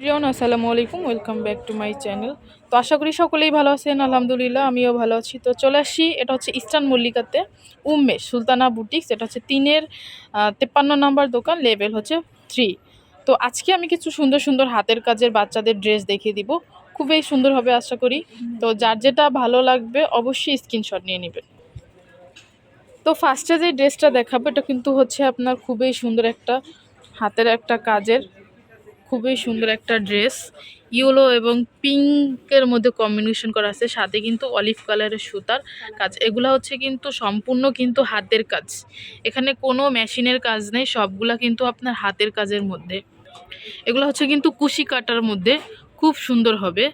প্রিয়ন, আসসালামু আলাইকুম welcome back to my channel তো আশা করি সকলেই ভালো আছেন, আলহামদুলিল্লাহ, আমিও ভালো আছি। তো চলে আসি, এটা হচ্ছে ইস্টার্ন মল্লিকাতে, উম্মে সুলতানা বুটিক্স, এটা হচ্ছে তিনের তেপ্পান্ন নাম্বার দোকান লেভেল হচ্ছে থ্রি তো আজকে আমি কিছু সুন্দর সুন্দর হাতের কাজের বাচ্চাদের ড্রেস দেখিয়ে দিব, খুবই সুন্দর হবে আশা করি। তো যার যেটা ভালো লাগবে, অবশ্যই স্ক্রিনশট নিয়ে নেবেন। তো ফার্স্টে যে ড্রেসটা দেখাবো, এটা কিন্তু হচ্ছে আপনার খুবই সুন্দর একটা হাতের একটা কাজের খুবই সুন্দর একটা ড্রেস। ইয়েলো এবং পিঙ্কের মধ্যে কম্বিনেশন করা আছে, সাথে কিন্তু অলিভ কালারের সুতার কাজ। এগুলো হচ্ছে কিন্তু সম্পূর্ণ কিন্তু হাতের কাজ। এখানে কোনো মেশিনের কাজ নেই, সবগুলা কিন্তু আপনার হাতের কাজের মধ্যে। এগুলো হচ্ছে কিন্তু কুশি কাটার মধ্যে খুব সুন্দর হবে।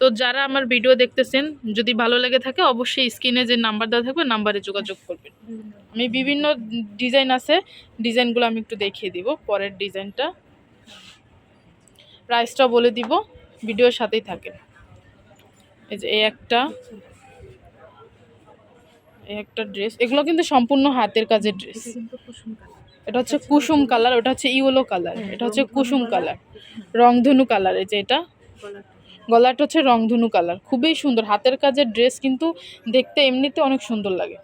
তো যারা আমার ভিডিও দেখতেছেন, যদি ভালো লেগে থাকে অবশ্যই স্ক্রিনে যে নাম্বার দেওয়া থাকবে নাম্বারে যোগাযোগ করবেন। আমি বিভিন্ন ডিজাইন আছে ডিজাইনগুলো আমি একটু দেখিয়ে দিব, পরের ডিজাইনটা প্রাইসটা বলে দিব ভিডিওর সাথেই থাকেন। এই যে এই একটা এই একটা ড্রেস এগুলো কিন্তু সম্পূর্ণ হাতের কাজের ড্রেস এটা হচ্ছে কুসুম কালার ওটা হচ্ছে ইয়েলো কালার এটা হচ্ছে কুসুম কালার। রংধনু কালার এই যে এটা। গলাটা। হচ্ছে রংধনু কালার খুবই সুন্দর। হাতের কাজের ড্রেস কিন্তু দেখতে এমনিতে অনেক সুন্দর লাগে।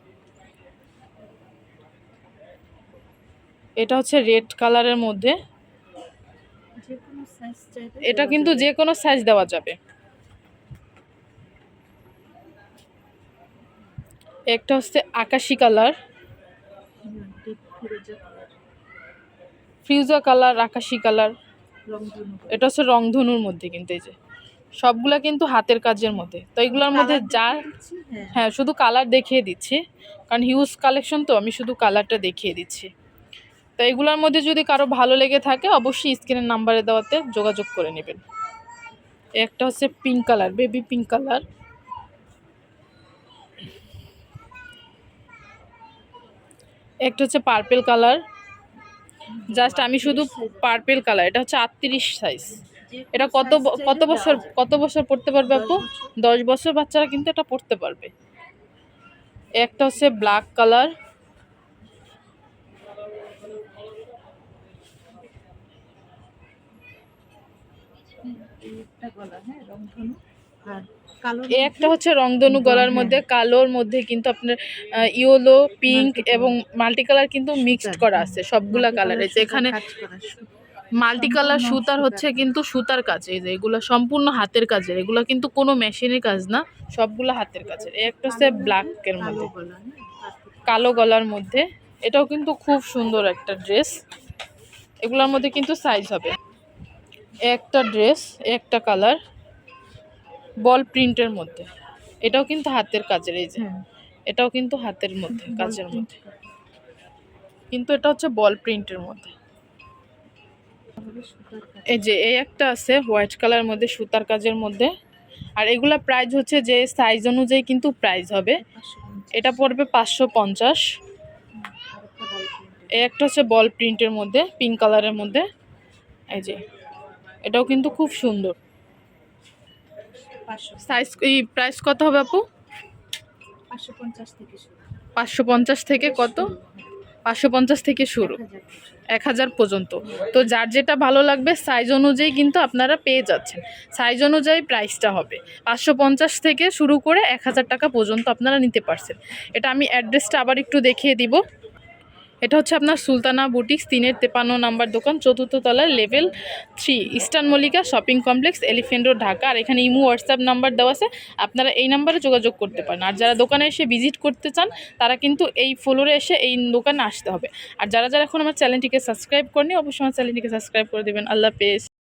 এটা হচ্ছে রেড কালারের মধ্যে এটা কিন্তু যে কোনো সাইজ দেওয়া যাবে। একটা হচ্ছে আকাশি কালার। ফিউজা কালার আকাশি কালার এটা হচ্ছে রংধনুর মধ্যে কিন্তু এই যে। সবগুলা কিন্তু হাতের কাজের মধ্যে। তো এগুলোর মধ্যে যা হ্যাঁ। শুধু কালার দেখিয়ে দিচ্ছি। কারণ হিউজ কালেকশন তো আমি শুধু কালারটা দেখিয়ে দিচ্ছি। তো এগুলোর মধ্যে যদি কারও ভালো লেগে থাকে, অবশ্যই স্ক্রিনের নাম্বারে দেওয়াতে যোগাযোগ করে নেবেন। একটা হচ্ছে pink colour baby pink colour একটা হচ্ছে পার্পেল কালার জাস্ট আমি শুধু পার্পেল কালার এটা হচ্ছে আটত্রিশ সাইজ এটা কত কত বছর কত বছর পড়তে পারবে আপু? দশ বছর বাচ্চারা কিন্তু এটা পড়তে পারবে। একটা হচ্ছে ব্ল্যাক কালার একটা হচ্ছে রংধনু। গলার মধ্যে কালোর মধ্যে কিন্তু আপনার ইয়েলো পিঙ্ক এবং মাল্টি কালার কিন্তু মিক্সড করা আছে সবগুলা কালার আছে। এখানে মাল্টি কালার সুতার হচ্ছে কিন্তু সুতার কাজ এগুলো সম্পূর্ণ হাতের কাজের। এগুলো কিন্তু কোনো মেশিনের কাজ না সবগুলো হাতের কাজের। একটা হচ্ছে ব্ল্যাকের মধ্যে। কালো গলার মধ্যে। এটাও কিন্তু খুব সুন্দর একটা ড্রেস এগুলোর মধ্যে কিন্তু সাইজ হবে। একটা ড্রেস একটা কালার বল প্রিন্টের মধ্যে। এটাও কিন্তু হাতের কাজের এই যে। এটাও কিন্তু হাতের মধ্যে কাজের মধ্যে। কিন্তু এটা হচ্ছে বল প্রিন্টের মধ্যে। এই যে এই একটা আছে হোয়াইট কালার মধ্যে সুতার কাজের মধ্যে। আর এগুলা প্রাইস হচ্ছে যে সাইজ অনুযায়ী কিন্তু প্রাইস হবে। এটা পড়বে পাঁচশো পঞ্চাশ। এই একটা হচ্ছে বল প্রিন্টের মধ্যে পিঙ্ক কালারের মধ্যে। এই যে এটাও কিন্তু খুব সুন্দর। সাইজ এই প্রাইস কত হবে আপু? পাঁচশো পঞ্চাশ থেকে কত? পাঁচশো পঞ্চাশ থেকে শুরু। এক হাজার পর্যন্ত। তো যার যেটা ভালো লাগবে সাইজ অনুযায়ী কিন্তু আপনারা পেয়ে যাচ্ছেন। সাইজ অনুযায়ী প্রাইসটা হবে। পাঁচশো পঞ্চাশ থেকে শুরু করে এক হাজার টাকা পর্যন্ত আপনারা নিতে পারছেন। এটা আমি অ্যাড্রেসটা আবার একটু দেখিয়ে দিব। এটা হচ্ছে আপনার সুলতানা বুটিক্স, তিনের তেপান্ন নাম্বার দোকান, চতুর্থ তলায় level three Eastern Mallika shopping complex Elephant Road Dhaka. আর এখানে ইমো হোয়াটসঅ্যাপ নাম্বার দেওয়া আছে। আপনারা এই নাম্বারে যোগাযোগ করতে পারেন। আর যারা দোকানে এসে ভিজিট করতে চান, তারা কিন্তু এই ফ্লোরে এসে এই দোকানে আসতে হবে। আর যারা যারা এখন আমার চ্যানেলটিকে সাবস্ক্রাইব করেনি অবশ্যই আমার চ্যানেলটিকে সাবস্ক্রাইব করে দেবেন। আল্লাহ হাফেজ।